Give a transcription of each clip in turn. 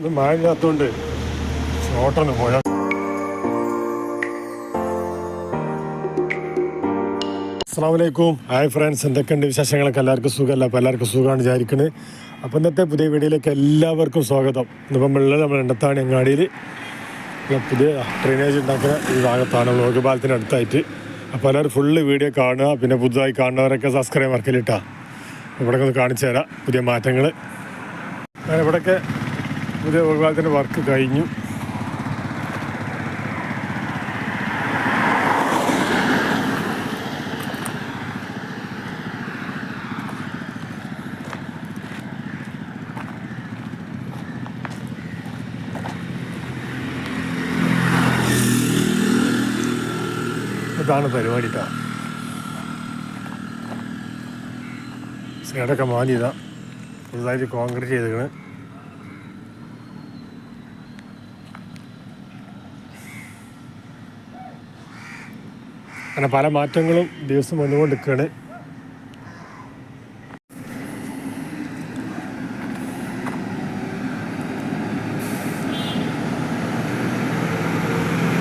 ഇത് മഴ ഇല്ലാത്തതുകൊണ്ട് അസ്സാമലൈക്കും ഹായ് ഫ്രണ്ട്സ് എന്തൊക്കെയുണ്ട് വിശേഷങ്ങളൊക്കെ? എല്ലാവർക്കും സുഖമല്ല? അപ്പോൾ എല്ലാവർക്കും സുഖമാണ് വിചാരിക്കുന്നത് അപ്പോൾ ഇന്നത്തെ പുതിയ വീഡിയോയിലേക്ക് എല്ലാവർക്കും സ്വാഗതം. ഇന്നിപ്പം വെള്ളം നമ്മൾ എണ്ണത്താണ് അങ്ങാടിയിൽ പുതിയ ഡ്രെയിനേജ് ഉണ്ടാക്കുന്ന ഈ ഭാഗത്താണ് ലോകപാലത്തിന് അടുത്തായിട്ട്. അപ്പോൾ എല്ലാവരും ഫുള്ള് വീഡിയോ കാണുക. പിന്നെ പുതുതായി കാണുന്നവരൊക്കെ സബ്സ്ക്രൈബ് മറക്കലിട്ടാ ഇവിടെ ഒന്ന് കാണിച്ചു തരാം പുതിയ മാറ്റങ്ങൾ ഇവിടെയൊക്കെ പുതിയ വ്ലോഗ് വർക്ക് കഴിഞ്ഞു. ഇതാണ് പരിപാടി കേട്ടോ സൈഡൊക്കെ മാലിയതാ പുതുതായിട്ട് കോൺക്രീറ്റ് ചെയ്തേക്കണ് അങ്ങനെ പല മാറ്റങ്ങളും ദിവസം വന്നുകൊണ്ട് നിൽക്കുകയാണ്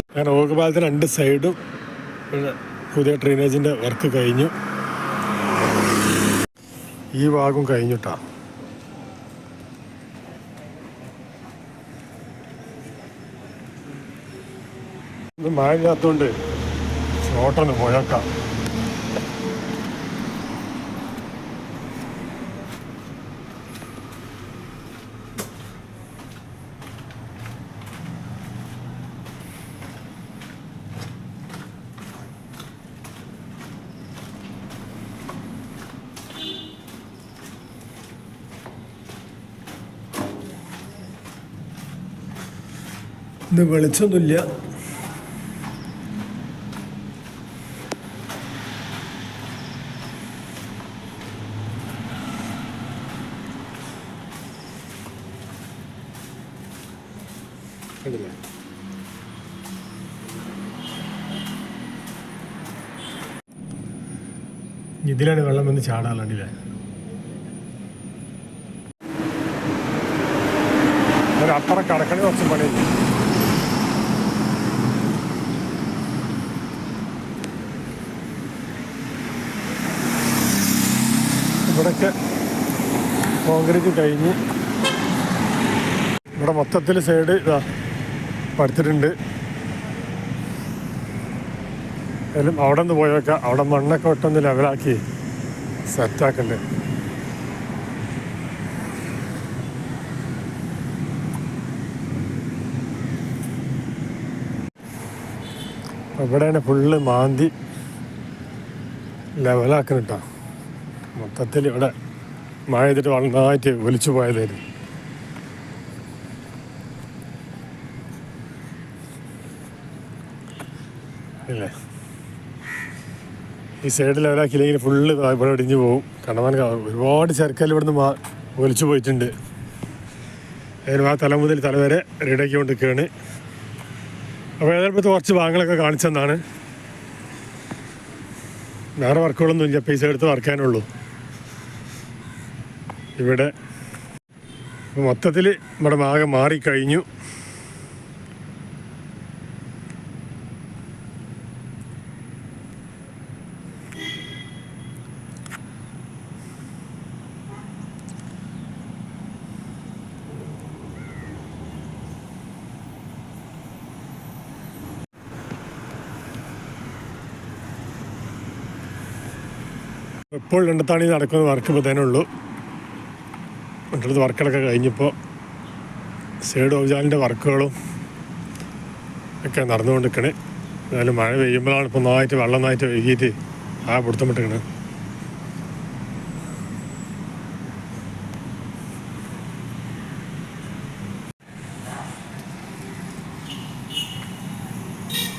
അങ്ങനെ ഓകപാലത്തിന് രണ്ട് സൈഡും പുതിയ ഡ്രെയിനേജിന്റെ വർക്ക് കഴിഞ്ഞു. ഈ ഭാഗം കഴിഞ്ഞിട്ടാ. ഇത് മഴ ഇല്ലാത്തതുകൊണ്ട് ഷോട്ടൊന്ന് പോയേക്കാം. വെളിച്ചൊന്നുമില്ല. കണ്ടില്ലേ? ഇതിലാണ് വെള്ളം വന്ന് ചാടാറുണ്ടില്ലേ ഒരു അപ്പുറം കടക്കണി കുറച്ച് പണി ഇവിടൊക്കെ കോൺക്രീറ്റ് കഴിഞ്ഞ്. ഇവിടെ മൊത്തത്തിൽ സൈഡ് ഇതാ. പടുത്തിട്ടുണ്ട് എല്ലാം അവിടെ നിന്ന് പോയൊക്കെ അവിടെ മണ്ണൊക്കെ ഒട്ടൊന്ന് ലെവലാക്കി സെറ്റാക്കണ്ടേ ഇവിടെയാണ് ഫുള്ള് മാന്തി ലെവലാക്കുന്നുട്ടോ മൊത്തത്തിൽ ഇവിടെ മഴ ചെയ്തിട്ട് നന്നായിട്ട് ഒലിച്ചു പോയതായിരുന്നു. ഇല്ലേ. ഈ സൈഡിൽ ലെവലാക്കിയില്ലെങ്കിൽ ഫുള്ള് ഇവിടെ ഇടിഞ്ഞു പോകും. കണ്ടമാൻ ഒരുപാട് ചെറുക്കൽ ഇവിടുന്ന് ഒലിച്ചു പോയിട്ടുണ്ട്. അതിന് ആ തല മുതൽ തല വരെ റെഡിയാക്കിക്കൊണ്ട് നിൽക്കുകയാണ് അപ്പോൾ ഏതായാലും കുറച്ച് ഭാഗങ്ങളൊക്കെ കാണിച്ചെന്നാണ് വേറെ വർക്കുകളൊന്നും ഇല്ല. പൈസ എടുത്ത് വർക്കാനുള്ളൂ ഇവിടെ മൊത്തത്തിൽ ഇവിടെ ഭാഗം മാറിക്കഴിഞ്ഞു. ഇപ്പോൾ രണ്ടത്താണി നടക്കുന്ന വർക്ക് ഉള്ളൂ. മറ്റുള്ളത് വർക്കുകളൊക്കെ കഴിഞ്ഞപ്പോൾ സൈഡ് ഓഫ്ജാലിന്റെ വർക്കുകളും ഒക്കെ നടന്നുകൊണ്ടിരിക്കണേ. എന്നാലും മഴ പെയ്യുമ്പോഴാണ് ഇപ്പോൾ നന്നായിട്ട് വെള്ളം നന്നായിട്ട് ഒഴുകിയിട്ട് ആ പിടുത്തം വിട്ടിക്കണേ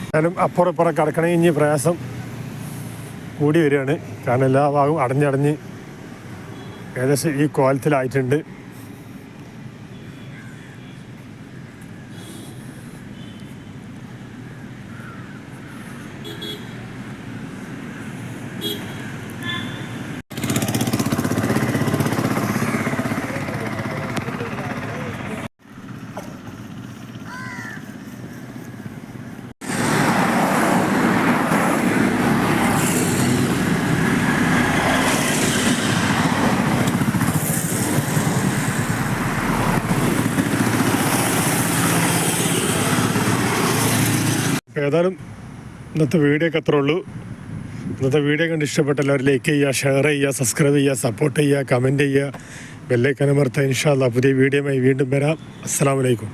എന്നാലും അപ്പുറം ഇപ്പുറം കിടക്കണേ ഇനി പ്രയാസം കൂടി വരികയാണ്. കാരണം എല്ലാ ഭാഗവും അടഞ്ഞടഞ്ഞ് ഏകദേശം ഈ കോലത്തിലായിട്ടുണ്ട്. അപ്പോൾ ഏതായാലും ഇന്നത്തെ വീഡിയോ ഒക്കെ അത്രേ ഉള്ളൂ. ഇന്നത്തെ വീഡിയോ കണ്ട് ഇഷ്ടപ്പെട്ട എല്ലാവരും ലൈക്ക് ചെയ്യുക ഷെയർ ചെയ്യുക സബ്സ്ക്രൈബ് ചെയ്യുക സപ്പോർട്ട് ചെയ്യുക കമന്റ് ചെയ്യുക. ബെല്ലൈക്കനമർത്ത ഇൻഷാല്ല പുതിയ വീഡിയോയുമായി വീണ്ടും വരാം. അസ്സാം വലൈക്കും